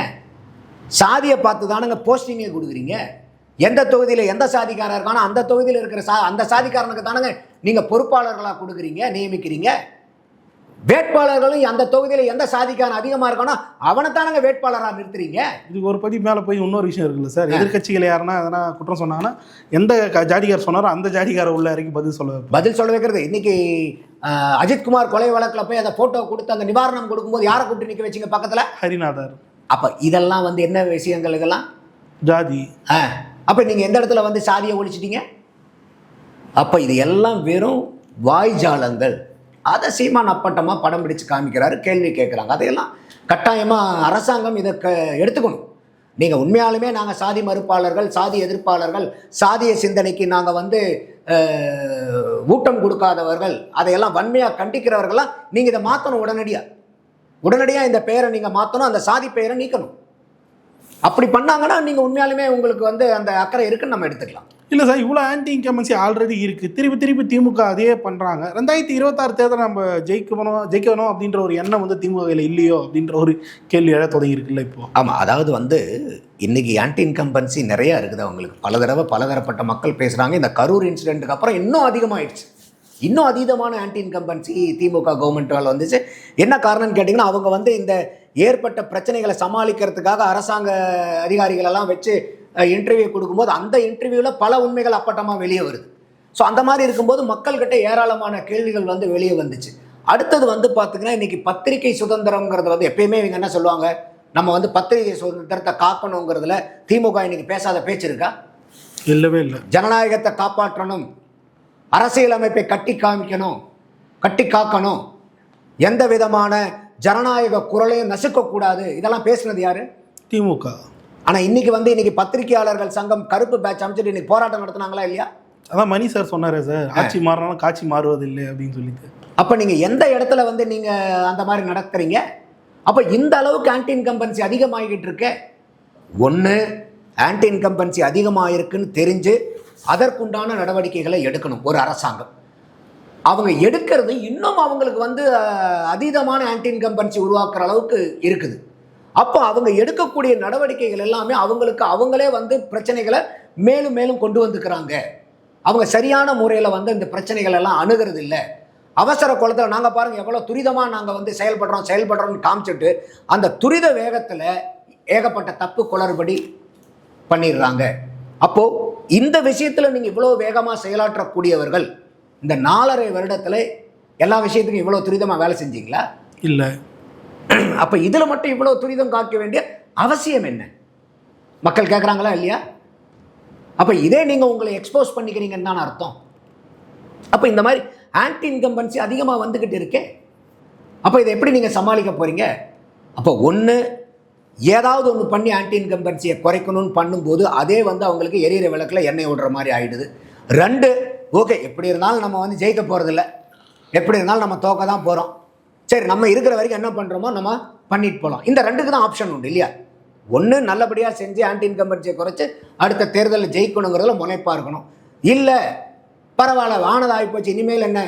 சாதியை பார்த்து தானங்க போஸ்டிங்கே கொடுக்குறீங்க. எந்த தொகுதியில் எந்த சாதிக்காரர் இருக்கானோ அந்த தொகுதியில் இருக்கிற சா அந்த சாதிக்காரனுக்கு தானங்க நீங்கள் பொறுப்பாளர்களாக கொடுக்குறீங்க நியமிக்கிறீங்க. வேட்பாளர்களும் அந்த தொகுதியில் எந்த சாதிக்காரன் அதிகமாக இருக்கானோ அவனை தானங்க வேட்பாளராக நிறுத்துறீங்க. இதுக்கு ஒரு படி மேலே போய் இன்னொரு விஷயம் இருக்குல்ல சார்? எதிர்க்கட்சிகள் யாருன்னா எதனா குற்றம் சொன்னாங்கன்னா எந்த க- ஜாதிகார் சொன்னாரோ அந்த ஜாதிகாரை உள்ள இறக்கி பதில் சொல்ல. பதில் சொல்ல வைக்கிறது. இன்னைக்கு அஜித்குமார் கொலை வழக்கில் போய் அந்த போட்டோ கொடுத்து அந்த நிவாரணம் கொடுக்கும்போது யாரை கூப்பிட்டு நிற்க வச்சிங்க பக்கத்தில்? ஹரிநாதர். அப்போ இதெல்லாம் வந்து என்ன விஷயங்கள் இதெல்லாம்? ஜாதி. ஆ. அப்போ நீங்கள் எந்த இடத்துல வந்து சாதியை ஒழிச்சிட்டீங்க? அப்போ இது எல்லாம் வெறும் வாய்ஜாலங்கள். அதை சீமான் அப்பட்டமாக படம் பிடிச்சு காமிக்கிறாரு கேள்வி கேட்குறாங்க. அதையெல்லாம் கட்டாயமாக அரசாங்கம் இதை க எடுத்துக்கணும். நீங்கள் உண்மையாலுமே நாங்கள் சாதி மறுப்பாளர்கள் சாதி எதிர்ப்பாளர்கள் சாதிய சிந்தனைக்கு நாங்கள் வந்து ஊட்டம் கொடுக்காதவர்கள் அதையெல்லாம் வன்மையாக கண்டிக்கிறவர்கள்லாம் நீங்கள் இதை மாற்றணும் உடனடியாக உடனடியாக இந்த பெயரை நீங்கள் மாற்றணும் அந்த சாதி பெயரை நீக்கணும். அப்படி பண்ணாங்கன்னா நீங்கள் உண்மையாலுமே உங்களுக்கு வந்து அந்த அக்கறை இருக்குன்னு நம்ம எடுத்துக்கலாம். இல்லை சார் இவ்வளோ ஆன்டி இன்கம்பன்சி ஆல்ரெடி இருக்குது திருப்பி திருப்பி திமுக அதே பண்ணுறாங்க ரெண்டாயிரத்தி இருபத்தாறு தேர்தல் நம்ம ஜெயிக்கணும் ஜெயிக்கணும் அப்படின்ற ஒரு எண்ணம் வந்து திமுகவில் இல்லையோ அப்படின்ற ஒரு கேள்வி எழ தொடங்கியிருக்குல்ல இப்போ? ஆமாம் அதாவது வந்து இன்னைக்கு ஆன்டி இன்கம்பன்சி நிறையா இருக்குது. அவங்களுக்கு பல தடவை பலதரப்பட்ட மக்கள் பேசுகிறாங்க இந்த கரூர் இன்சிடென்ட்டுக்கு அப்புறம் இன்னும் அதிகமாயிடுச்சு. இன்னும் அதீதமான ஆன்டி இன்கம்பன்சி திமுக கவர்மெண்ட்டால் வந்துச்சு. என்ன காரணம்னு கேட்டிங்கன்னா அவங்க வந்து இந்த ஏற்பட்ட பிரச்சனைகளை சமாளிக்கிறதுக்காக அரசாங்க அதிகாரிகள் எல்லாம் வச்சு இன்டர்வியூ கொடுக்கும்போது அந்த இன்டர்வியூவில் பல உண்மைகள் அப்பட்டமாக வெளியே வருது. ஸோ அந்த மாதிரி இருக்கும்போது மக்கள்கிட்ட ஏராளமான கேள்விகள் வந்து வெளியே வந்துச்சு. அடுத்தது வந்து பார்த்திங்கன்னா இன்னைக்கு பத்திரிகை சுதந்திரம்ங்கிறது வந்து எப்பயுமே இவங்க என்ன சொல்லுவாங்க? நம்ம வந்து பத்திரிகை சுதந்திரத்தை காக்கணுங்கிறதுல திமுக இன்னைக்கு பேசாத பேச்சு இருக்கா? இல்லவே இல்லை. ஜனநாயகத்தை காப்பாற்றணும். அரசியலமைப்பை கட்டி காமிக்கணும். கட்டி காக்கணும். எந்த விதமான ஜனநாயக குரலையும் நசுக்கக்கூடாது. இதெல்லாம் பேசுனது யாரு? திமுக. ஆனால் இன்னைக்கு வந்து இன்னைக்கு பத்திரிகையாளர்கள் சங்கம் கருப்பு பேட்ச் அமைச்சிட்டு இன்னைக்கு போராட்டம் நடத்துனாங்களா இல்லையா? அதான் மணி சார் சொன்னாரே சார். ஆட்சி மாறினாலும் காட்சி மாறுவதில்லை அப்படின்னு சொல்லிட்டு. அப்போ நீங்கள் எந்த இடத்துல வந்து நீங்கள் அந்த மாதிரி நடக்கிறீங்க அப்போ இந்த அளவுக்கு ஆன்டி இன்கம்பன்சி அதிகமாகிக்கிட்டு இருக்க. ஒன்று ஆன்டி இன்கம்பன்சி அதிகமாக இருக்குன்னு தெரிஞ்சு அதற்குண்டான நடவடிக்கைகளை எடுக்கணும் ஒரு அரசாங்கம். அவங்க எடுக்கிறது இன்னும் அவங்களுக்கு வந்து அதீதமான ஆன்டி இன்கம்பன்சி உருவாக்குற அளவுக்கு இருக்குது. அப்போ அவங்க எடுக்கக்கூடிய நடவடிக்கைகள் எல்லாமே அவங்களுக்கு அவங்களே வந்து பிரச்சனைகளை மேலும் மேலும் கொண்டு வந்துக்கிறாங்க. அவங்க சரியான முறையில் வந்து இந்த பிரச்சனைகள் எல்லாம் அணுகிறது இல்லை. அவசர குளத்தில் நாங்கள் பாருங்கள் எவ்வளோ துரிதமாக நாங்கள் வந்து செயல்படுறோம் செயல்படுறோம்னு காமிச்சிட்டு அந்த துரித வேகத்தில் ஏகப்பட்ட தப்பு குளறுபடி பண்ணிடுறாங்க. அப்போது இந்த விஷயத்தில் நீங்கள் இவ்வளோ வேகமாக செயலாற்றக்கூடியவர்கள் இந்த நாலரை வருடத்தில் எல்லா விஷயத்துக்கும் இவ்வளோ துரிதமாக வேலை செஞ்சீங்களா? இல்லை. அப்போ இதில் மட்டும் இவ்வளோ துரிதம் காக்க வேண்டிய அவசியம் என்ன? மக்கள் கேட்குறாங்களா இல்லையா? அப்போ இதே நீங்கள் உங்களை எக்ஸ்போஸ் பண்ணிக்கிறீங்கன்னு தான் அர்த்தம். அப்போ இந்த மாதிரி ஆன்டி இன்கம்பன்சி அதிகமாக வந்துக்கிட்டு இருக்கே. அப்போ இதை எப்படி நீங்கள் சமாளிக்க போகிறீங்க அப்போ ஒன்று ஏதாவது ஒன்று பண்ணி ஆன்டி இன்கம்பன்சியை குறைக்கணும்னு பண்ணும்போது அதே வந்து அவங்களுக்கு எரியிற விளக்கில் எண்ணெய் விடுற மாதிரி ஆயிடுது. ரெண்டு ஓகே எப்படி இருந்தாலும் நம்ம வந்து ஜெயிக்க போகிறதில்ல எப்படி இருந்தாலும் நம்ம தோக்க தான் போகிறோம் சரி நம்ம இருக்கிற வரைக்கும் என்ன பண்ணுறோமோ நம்ம பண்ணிட்டு போகலாம் இந்த ரெண்டுக்கு தான் ஆப்ஷன் உண்டு இல்லையா? ஒன்று நல்லபடியாக செஞ்சு ஆன்டி இன்கம்பன்சியை குறைச்சி அடுத்த தேர்தலில் ஜெயிக்கணுங்கிறதுல முனைப்பாக இருக்கணும். இல்லை பரவாயில்ல வானதாகி போச்சு இனிமேல் என்ன?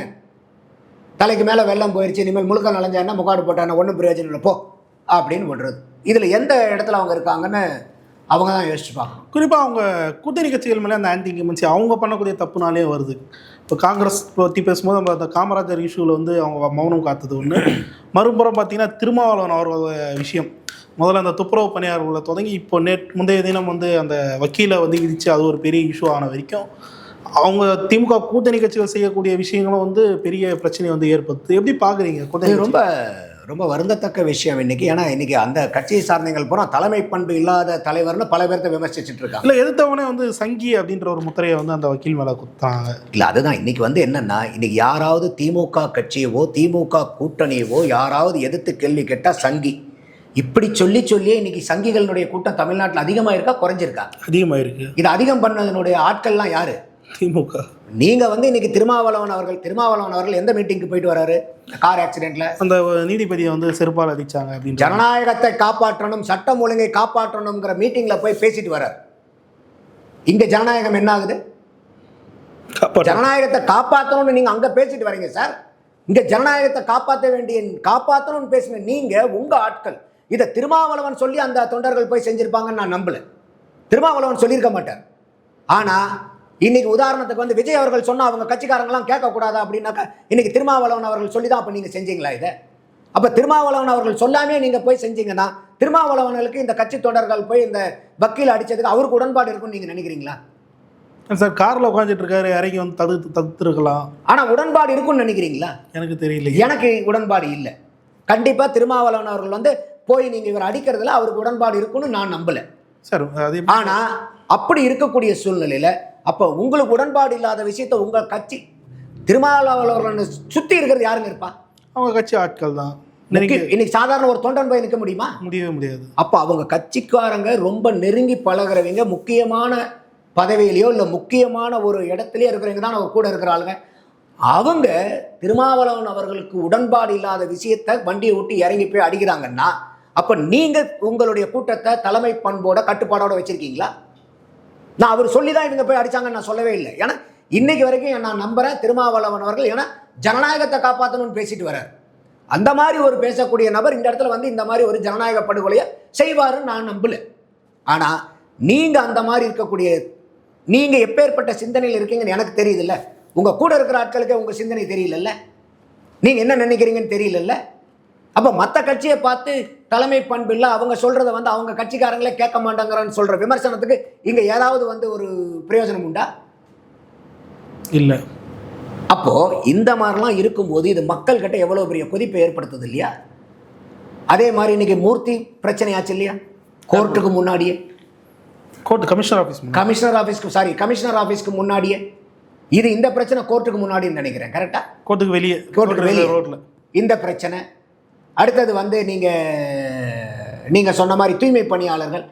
தலைக்கு மேலே வெள்ளம் போயிடுச்சு இனிமேல் முழுக்க நனைஞ்சா என்ன முக்காடு போட்டான ஒன்றும் பிரயோஜனம் இல்லை போ அப்படின்னு பண்ணுறது இதில் எந்த இடத்துல அவங்க இருக்காங்கன்னு அவங்க தான் யோசிச்சு பார்க்கணும் குறிப்பாக அவங்க கூட்டணி கட்சிகள் மேலே அந்த ஆன்டி இன்கம்பன்சி அவங்க பண்ணக்கூடிய தப்புனாலே வருது. இப்போ காங்கிரஸ் பற்றி பேசும்போது நம்ம அந்த காமராஜர் இஷ்யூவில் வந்து அவங்க மௌனம் காத்தது ஒன்று மறுபுறம் பார்த்தீங்கன்னா திருமாவளவன் அவர்களோட விஷயம். முதல்ல அந்த துப்புரவு பணியாளர்களை தொடங்கி இப்போ நேட் முந்தைய தினம் வந்து அந்த வக்கீலை வந்து விதித்து அது ஒரு பெரிய இஷ்யூ ஆன வரைக்கும் அவங்க திமுக கூட்டணி கட்சிகள் செய்யக்கூடிய விஷயங்களும் வந்து பெரிய பிரச்சனையை வந்து ஏற்படுத்து எப்படி பார்க்குறீங்க ரொம்ப ரொம்ப வருந்தத்தக்க விஷயம் இன்னைக்கு. ஏன்னா இன்னைக்கு அந்த கட்சியை சார்ந்தவங்கள் பூரா தலைமை பண்பு இல்லாத தலைவர்னு பல பேர்த்த விமர்சிச்சுட்டு இருக்காங்க. இல்லை எதிர்த்தவனே வந்து சங்கி அப்படின்ற ஒரு முத்திரையை வந்து அந்த வக்கீல் மேலே குத்தாங்க இல்லை அதுதான். இன்னைக்கு வந்து என்னன்னா இன்னைக்கு யாராவது திமுக கட்சியவோ திமுக கூட்டணியவோ யாராவது எதிர்த்து கேள்வி கேட்டால் சங்கி. இப்படி சொல்லி சொல்லியே இன்னைக்கு சங்கிகளுடைய கூட்டம் தமிழ்நாட்டில் அதிகமாக இருக்கா குறைஞ்சிருக்கா? அதிகமாக இருக்கு இது அதிகம் பண்ணதனுடைய ஆட்கள்லாம் யாரு? திமுக. நீங்க வந்து இன்னைக்கு திருமாவளவன் அவர்கள் திருமாவளவன் அவர்கள் எந்த மீட்டிங்க்கு போயிட்டு வராரு? கார் ஆக்சிடென்ட்ல அந்த நீதிபதியை வந்து செருப்பால் அடிச்சாங்க அப்படின்னு ஜனநாயகத்தை காப்பாற்றணும் சட்டம் ஒழுங்கை காப்பாற்றணுங்கிற மீட்டிங்ல போய் பேசிட்டு வரார். இங்க ஜனநாயகம் என்ன ஆகுது? ஜனநாயகத்தை காப்பாற்றணும்னு நீங்க அங்க பேசிட்டு வரீங்க சார். இங்க ஜனநாயகத்தை காப்பாற்ற வேண்டிய காப்பாற்றணும்னு பேசின நீங்க உங்க ஆட்கள் இதை திருமாவளவன் சொல்லி அந்த தொண்டர்கள் போய் செஞ்சிருப்பாங்கன்னு நான் நம்பல. திருமாவளவன் சொல்லியிருக்க மாட்டார். ஆனா இன்னைக்கு உதாரணத்துக்கு வந்து விஜய் அவர்கள் சொன்னா அவங்க கட்சிக்காரங்களாம் கேட்கக்கூடாதா அப்படின்னாக்கா இன்னைக்கு திருமாவளவன் அவர்கள் சொல்லி தான் அப்போ நீங்க செஞ்சீங்களா இதை? அப்ப திருமாவளவன் அவர்கள் சொல்லாமே நீங்க போய் செஞ்சீங்கன்னா திருமாவளவனுக்கு இந்த கட்சி தொண்டர்கள் போய் இந்த வக்கீல் அடிச்சதுக்கு அவருக்கு உடன்பாடு இருக்கும்னு நீங்க நினைக்கிறீங்களா? சார் காரில் உட்காந்துட்டு இருக்காரு இறங்கி வந்து தடுத்து தடுத்துருக்கலாம். ஆனா உடன்பாடு இருக்கும்னு நினைக்கிறீங்களா? எனக்கு தெரியல எனக்கு உடன்பாடு இல்லை. கண்டிப்பா திருமாவளவன் அவர்கள் வந்து போய் நீங்க இவர் அடிக்கிறதுல அவருக்கு உடன்பாடு இருக்கும்னு நான் நம்பல. சார் அது ஆனா அப்படி இருக்கக்கூடிய சூழ்நிலையில அப்ப உங்களுக்கு உடன்பாடு இல்லாத விஷயத்த உங்க கட்சி திருமாவளவன் சுத்தி இருக்கிறது யாருங்க இருப்பா? அவங்க கட்சி ஆட்கள் தான். இன்னைக்கு சாதாரண ஒரு தொண்டன் போய் நிற்க முடியுமா? முடியவே முடியாது. அப்போ அவங்க கட்சிக்காரங்க ரொம்ப நெருங்கி பழகுறவங்க முக்கியமான பதவியிலையோ இல்லை முக்கியமான ஒரு இடத்துலயோ இருக்கிறவங்க தான் அவர் கூட இருக்கிற ஆளுங்க. அவங்க திருமாவளவன் அவர்களுக்கு உடன்பாடு இல்லாத விஷயத்த வண்டியை விட்டு இறங்கி போய் அடிக்கிறாங்கன்னா அப்ப நீங்க உங்களுடைய கூட்டத்தை தலைமை பண்போட கட்டுப்பாடோட வச்சிருக்கீங்களா? நான் அவர் சொல்லி தான் இவங்க போய் அடிச்சாங்கன்னு நான் சொல்லவே இல்லை. ஏன்னா இன்னைக்கு வரைக்கும் நான் நம்புகிறேன் திருமாவளவன் அவர்கள். ஏன்னா ஜனநாயகத்தை காப்பாற்றணும்னு பேசிட்டு வர்றார். அந்த மாதிரி ஒரு பேசக்கூடிய நபர் இந்த இடத்துல வந்து இந்த மாதிரி ஒரு ஜனநாயக படுகொலையை செய்வாருன்னு நான் நம்பல. ஆனால் நீங்கள் அந்த மாதிரி இருக்கக்கூடிய நீங்கள் எப்பேற்பட்ட சிந்தனையில் இருக்கீங்கன்னு எனக்கு தெரியுதுல்ல. உங்கள் கூட இருக்கிற ஆட்களுக்கு உங்கள் சிந்தனை தெரியலல்ல. நீங்கள் என்ன நினைக்கிறீங்கன்னு தெரியலல்ல. அப்போ மற்ற கட்சியை பார்த்து தலைமை பண்பு இல்லை அவங்க சொல்றத வந்து அவங்க கட்சிக்காரங்களே கேட்க மாட்டாங்கிறான்னு சொல்ற விமர்சனத்துக்கு இங்க ஏதாவது வந்து ஒரு பிரயோஜனம் உண்டா? இல்லை. அப்போ இந்த மாதிரிலாம் இருக்கும்போது இது மக்கள் கிட்ட எவ்வளவு பெரிய கொதிப்பை ஏற்படுத்துது இல்லையா? அதே மாதிரி இன்னைக்கு மூர்த்தி பிரச்சனையாச்சு இல்லையா? கோர்ட்டுக்கு முன்னாடியே. கோர்ட் கமிஷனர் ஆஃபீஸ் முன்னாடி. கமிஷனர் ஆஃபீஸ்க்கு சாரி கமிஷனர் ஆஃபீஸ்க்கு முன்னாடியே. இது இந்த பிரச்சனை கோர்ட்டுக்கு முன்னாடின்னு நினைக்கிறேன் கரெக்டா கோர்ட்டுக்கு வெளியே. கோர்ட்டுக்கு வெளியே. ரோட்ல. இந்த பிரச்சனை அடுத்தது வந்து நீங்கள் நீங்கள் சொன்ன மாதிரி தூய்மை பணியாளர்கள்.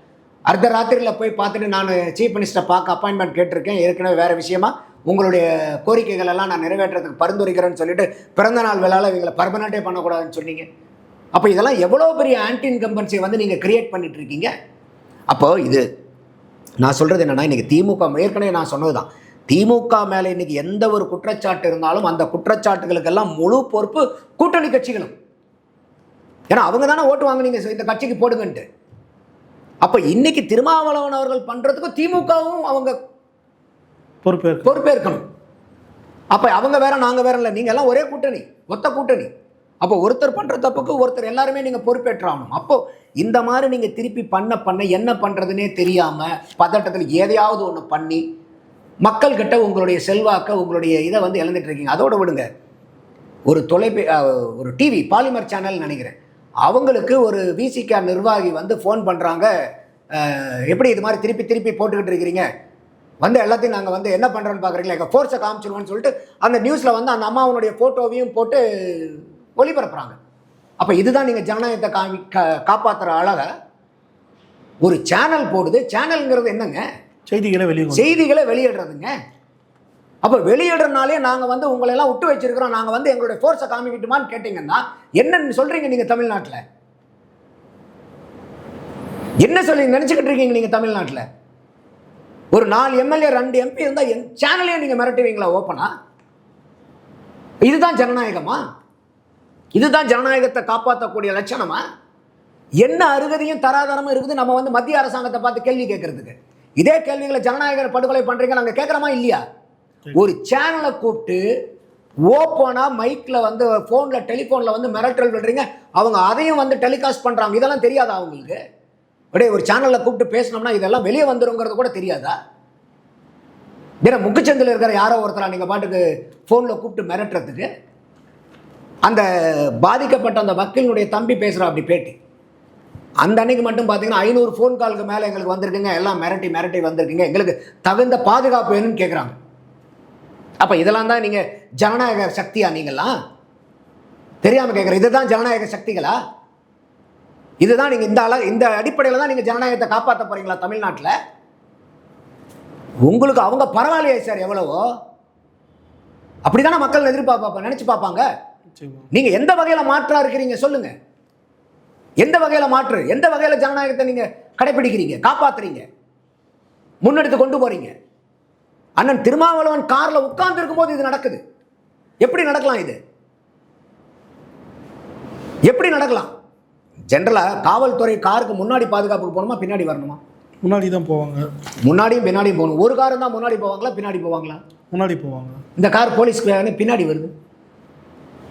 அர்த்த ராத்திரியில் போய் பார்த்துட்டு நான் சீஃப் மினிஸ்டரை பார்க்க அப்பாயின்மெண்ட் கேட்டிருக்கேன். ஏற்கனவே வேறு விஷயமா உங்களுடைய கோரிக்கைகள் எல்லாம் நான் நிறைவேற்றுறதுக்கு பரிந்துரைக்கிறேன்னு சொல்லிட்டு பிறந்த நாள் விழாவில் இவங்களை பர்மனண்ட்டே பண்ணக்கூடாதுன்னு சொன்னீங்க. அப்போ இதெல்லாம் எவ்வளோ பெரிய ஆன்டி இன்கம்பன்சியை வந்து நீங்கள் கிரியேட் பண்ணிட்டு இருக்கீங்க? அப்போது இது நான் சொல்கிறது என்னன்னா இன்றைக்கி திமுக ஏற்கனவே நான் சொன்னது தான் திமுக மேலே இன்றைக்கி எந்த ஒரு குற்றச்சாட்டு இருந்தாலும் அந்த குற்றச்சாட்டுகளுக்கெல்லாம் முழு பொறுப்பு கூட்டணி கட்சிகளும். ஏன்னா அவங்க தானே ஓட்டு வாங்குனீங்க இந்த கட்சிக்கு போடுங்கன்ட்டு. அப்போ இன்னைக்கு திருமாவளவன் அவர்கள் பண்ணுறதுக்கு திமுகவும் அவங்க பொறுப்பேற்க பொறுப்பேற்கணும். அப்போ அவங்க வேற நாங்கள் வேற இல்லை. நீங்கள் எல்லாம் ஒரே கூட்டணி ஒத்த கூட்டணி. அப்போ ஒருத்தர் பண்ணுற தப்புக்கு ஒருத்தர் எல்லாருமே நீங்கள் பொறுப்பேற்றாகணும் அப்போ இந்த மாதிரி நீங்கள் திருப்பி பண்ண பண்ண என்ன பண்ணுறதுனே தெரியாமல் பதட்டத்தில் எதையாவது ஒன்று பண்ணி மக்கள்கிட்ட உங்களுடைய செல்வாக்க உங்களுடைய இதை வந்து இழந்துட்டு இருக்கீங்க. அதோட விடுங்க. ஒரு தொலைபே ஒரு டிவி பாலிமர் சேனல் நினைக்கிறேன். அவங்களுக்கு ஒரு விசிகா நிர்வாகி வந்து ஃபோன் பண்ணுறாங்க எப்படி இது மாதிரி திருப்பி திருப்பி போட்டுக்கிட்டு இருக்கிறீங்க? வந்து எல்லாத்தையும் நாங்கள் வந்து என்ன பண்ணுறோன்னு பார்க்குறீங்களா எங்கள் ஃபோர்ஸை காமிச்சிருவோம்னு சொல்லிட்டு அந்த நியூஸில் வந்து அந்த அம்மாவனுடைய ஃபோட்டோவையும் போட்டு ஒளிபரப்புறாங்க. அப்போ இதுதான் நீங்கள் ஜனநாயகத்தை காமி கா காப்பாற்றுற அழக ஒரு சேனல் போடுது. சேனல்ங்கிறது என்னங்க? செய்திகளை வெளியே செய்திகளை வெளியிடுறதுங்க. அப்போ வெளியிடுறனாலே நாங்கள் வந்து உங்களை எல்லாம் விட்டு வச்சிருக்கிறோம். நாங்கள் வந்து எங்களுடைய ஃபோர்ஸை காமிக்கிட்டுமான்னு கேட்டிங்கன்னா என்னன்னு சொல்கிறீங்க நீங்கள் தமிழ்நாட்டில்? என்ன சொல்லி நினச்சிக்கிட்டு இருக்கீங்க நீங்கள் தமிழ்நாட்டில்? ஒரு நாலு எம்எல்ஏ ரெண்டு எம்பி இருந்தால் என் சேனலையும் நீங்கள் மிரட்டுவீங்களா ஓப்பனா இதுதான் ஜனநாயகமா? இதுதான் ஜனநாயகத்தை காப்பாற்றக்கூடிய லட்சணமா? என்ன அருகதையும் தராதரமும் இருக்குது? நம்ம வந்து மத்திய அரசாங்கத்தை பார்த்து கேள்வி கேட்கறதுக்கு. இதே கேள்விகளை ஜனநாயக படுகொலை பண்ணுறீங்க நாங்கள் கேட்குறோமா இல்லையா? ஒரு சேனலை கூப்பிட்டு ஓப்பனா மைக்ல வந்து ஃபோனில் டெலிஃபோனில் வந்து மிரட்டல் விடுறீங்க. அவங்க அதையும் வந்து டெலிகாஸ்ட் பண்றாங்க. இதெல்லாம் தெரியாதா அவங்களுக்கு அப்படியே ஒரு சேனலில் கூப்பிட்டு பேசினோம்னா இதெல்லாம் வெளியே வந்துருங்கிறது கூட தெரியாதா? ஏன்னா முக்குச்சந்தில் இருக்கிற யாரோ ஒருத்தரா நீங்கள் பாட்டுக்கு ஃபோனில் கூப்பிட்டு மிரட்டுறதுக்கு? அந்த பாதிக்கப்பட்ட அந்த வக்கீலினுடைய தம்பி பேசுகிறா அப்படி பேட்டி. அந்த அன்னைக்கு மட்டும் பார்த்தீங்கன்னா ஐநூறு ஃபோன் காலுக்கு மேலே எங்களுக்கு வந்திருக்குங்க. எல்லாம் மிரட்டி மிரட்டி வந்திருக்குங்க. எங்களுக்கு தகுந்த பாதுகாப்பு வேணும்னு கேட்குறாங்க அப்போ இதெல்லாம் தான் நீங்கள் ஜனநாயக சக்தியா நீங்களாம் தெரியாமல் கேட்குற இதுதான் ஜனநாயக சக்திகளா? இதுதான் நீங்கள் இந்த அள இந்த அடிப்படையில் தான் நீங்கள் ஜனநாயகத்தை காப்பாற்ற போறீங்களா தமிழ்நாட்டில்? உங்களுக்கு அவங்க பரவாயில்லையே சார் எவ்வளவோ. அப்படிதானே மக்கள் எதிர்பார்ப்பா நினைச்சு பார்ப்பாங்க. நிச்சயமா. நீங்க எந்த வகையில மாற்றா இருக்கிறீங்க சொல்லுங்க. எந்த வகையில மாற்று எந்த வகையில ஜனநாயகத்தை நீங்க கடைபிடிக்கிறீங்க காப்பாத்துறீங்க முன்னெடுத்து கொண்டு போறீங்க? அண்ணன் திருமாவளவன் கார்ல உட்கார்ந்து இருக்கும்போது இது நடக்குது. எப்படி நடக்கலாம் இது? எப்படி நடக்கலாம்? ஜென்ரலா காவல்துறை காருக்கு முன்னாடி பாதுகாப்புக்கு போகணுமா பின்னாடி வரணுமா? முன்னாடி தான் போவாங்க. முன்னாடியும் பின்னாடியும் போகணும். ஒரு கார் தான் முன்னாடி போவாங்களா பின்னாடி போவாங்களா? முன்னாடி போவாங்க. இந்த கார் போலீஸ் வேன் பின்னாடி வருது.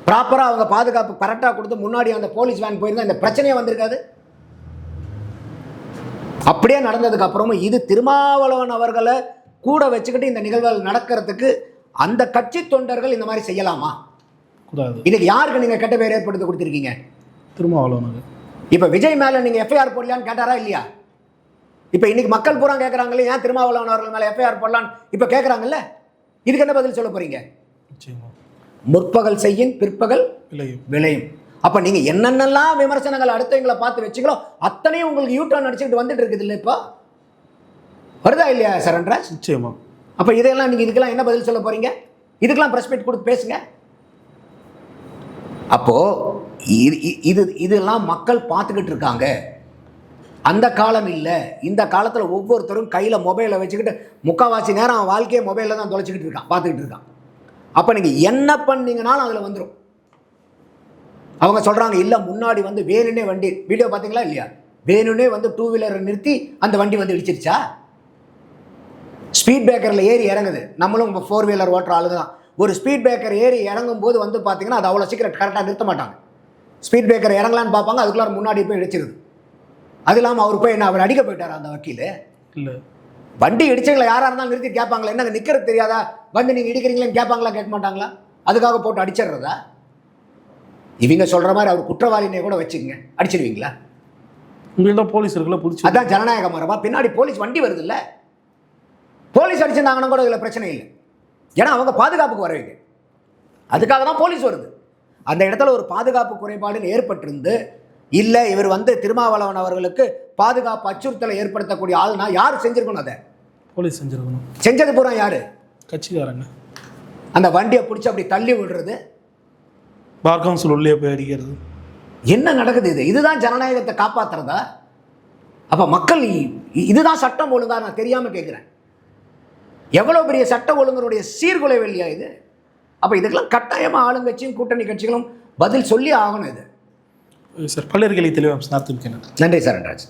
ப்ராப்பராக அவங்க பாதுகாப்பு கரெக்டாக கொடுத்து முன்னாடி அந்த போலீஸ் வேன் போயிருந்தா இந்த பிரச்சனையே வந்திருக்காது. அப்படியே நடந்ததுக்கு அப்புறமும் இது திருமாவளவன் அவர்களை கூட வச்சுக்கிட்டு இந்த நிகழ்வுகள் நடக்கிறதுக்கு அந்த கட்சி தொண்டர்கள் இந்த மாதிரி செய்யலாமா? கூடாது. இதுக்கு யாருக்கு நீங்கள் கெட்ட பேர் ஏற்படுத்தி கொடுத்துருக்கீங்க? திருமாவளவனுக்கு. இப்போ விஜய் மேலே நீங்கள் எஃப்ஐஆர் போடலான்னு கேட்டாரா இல்லையா? இப்போ இன்னைக்கு மக்கள் பூரா கேட்குறாங்களே ஏன் திருமாவளவன் அவர்கள் மேலே எஃப்ஐஆர் போடலான்னு இப்போ கேட்குறாங்கல்ல இதுக்கு என்ன பதில் சொல்ல போறீங்க? நிச்சயமா. முற்பகல் செய்யின் பிற்பகல் விளையும். விளையும். அப்ப நீங்க என்னென்னலாம் விமர்சனங்கள் அடுத்தவங்களை பார்த்து வச்சுங்களோ அத்தனையும் உங்களுக்கு யூ டர்ன் அடிச்சுக்கிட்டு வந்துட்டு இருக்குது இல்லை இப்போ? வருதா இல்லையா சரண்ராஜ்? நிச்சயமா. அப்ப இதெல்லாம் நீங்க இதுக்கெல்லாம் என்ன பதில் சொல்ல போறீங்க? இதுக்கெல்லாம் பிரஸ் மீட் கொடுத்து பேசுங்க. அப்போ இது இது இதெல்லாம் மக்கள் பார்த்துக்கிட்டு இருக்காங்க. அந்த காலம் இல்லை. இந்த காலத்தில் ஒவ்வொருத்தரும் கையில் மொபைலை வச்சுக்கிட்டு முக்கால்வாசி நேரம் அவன் வாழ்க்கையை மொபைலில் தான் தொலைச்சிக்கிட்டு இருக்கான் பார்த்துக்கிட்டு இருக்கான். அப்போ நீங்கள் என்ன பண்ணீங்கனாலும் அதில் வந்துடும் அவங்க சொல்கிறாங்க இல்லை முன்னாடி வந்து வேணுனே வண்டி வீடியோ பார்த்தீங்களா இல்லையா? வேணுனே வந்து டூ வீலரை நிறுத்தி அந்த வண்டி வந்து இடிச்சிருச்சா? ஸ்பீட் பிரேக்கரில் ஏறி இறங்குது. நம்மளும் ஃபோர் வீலர் ஓட்டுற ஆளுங்க தான் ஒரு ஸ்பீட் பிரேக்கர் ஏறி இறங்கும் போது வந்து பார்த்தீங்கன்னா அது அவ்வளோ சீக்கிரம் கரெக்டாக நிறுத்த மாட்டாங்க. ஸ்பீட் பிரேக்கர் இறங்கலான்னு பார்ப்பாங்க அதுக்குள்ளார முன்னாடி போய் இடிச்சிருது. அது இல்லாமல் அவர் போய் என்ன அவர் அடிக்க போயிட்டார் அந்த வக்கீல்? இல்லை. வண்டி இடிச்சவங்களை யாராக இருந்தாலும் நிறுத்தி கேட்பாங்களா என்னங்க நிற்கிறது தெரியாதா? வந்து நீங்கள் இடிக்கிறீங்களேன்னு கேட்பாங்களா கேட்க மாட்டாங்களா? அதுக்காக போட்டு அடிச்சிடுறதா? இவங்க சொல்கிற மாதிரி அவர் குற்றவாளினே கூட வச்சுக்கங்க. அடிச்சிடுவீங்களா? உங்களுக்கு தான் போலீஸ் இருக்குல்ல பிடிச்சி அதான் ஜனநாயக மரபா? பின்னாடி போலீஸ் வண்டி வருது இல்ல போலீஸ் அடிச்சிருந்தாங்கன்னா கூட இதில் பிரச்சனை இல்லை. ஏன்னா அவங்க பாதுகாப்புக்கு வரவைங்க அதுக்காக தான் போலீஸ் வருது. அந்த இடத்துல ஒரு பாதுகாப்பு குறைபாடுன்னு ஏற்பட்டிருந்து இல்லை இவர் வந்து திருமாவளவன் அவர்களுக்கு பாதுகாப்பு அச்சுறுத்தலை ஏற்படுத்தக்கூடிய ஆள்னா யார் செஞ்சிருக்கணும் அதை? போலீஸ் செஞ்சிருக்கணும். செஞ்சது பூரா யாரு? கட்சிக்காரங்க. அந்த வண்டியை பிடிச்சி அப்படி தள்ளி விடுறது? பார் கவுன்சில் உள்ளே போய் அடிக்கிறது. என்ன நடக்குது இது? இதுதான் ஜனநாயகத்தை காப்பாத்துறதா? அப்ப மக்கள் இதுதான் சட்டம் ஒழுங்கா நான் தெரியாம கேட்குறேன் எவ்வளவு பெரிய சட்ட ஒழுங்கருடைய சீர்குலைவு இல்லையா இது? அப்ப இதுக்கெல்லாம் கட்டாயமா ஆளுங்கட்சியும் கூட்டணி கட்சிகளும் பதில் சொல்லி ஆகணும் இது. சார் பல்வேறு கேள்வி தெளிவாக நன்றி சரண்ராஜ்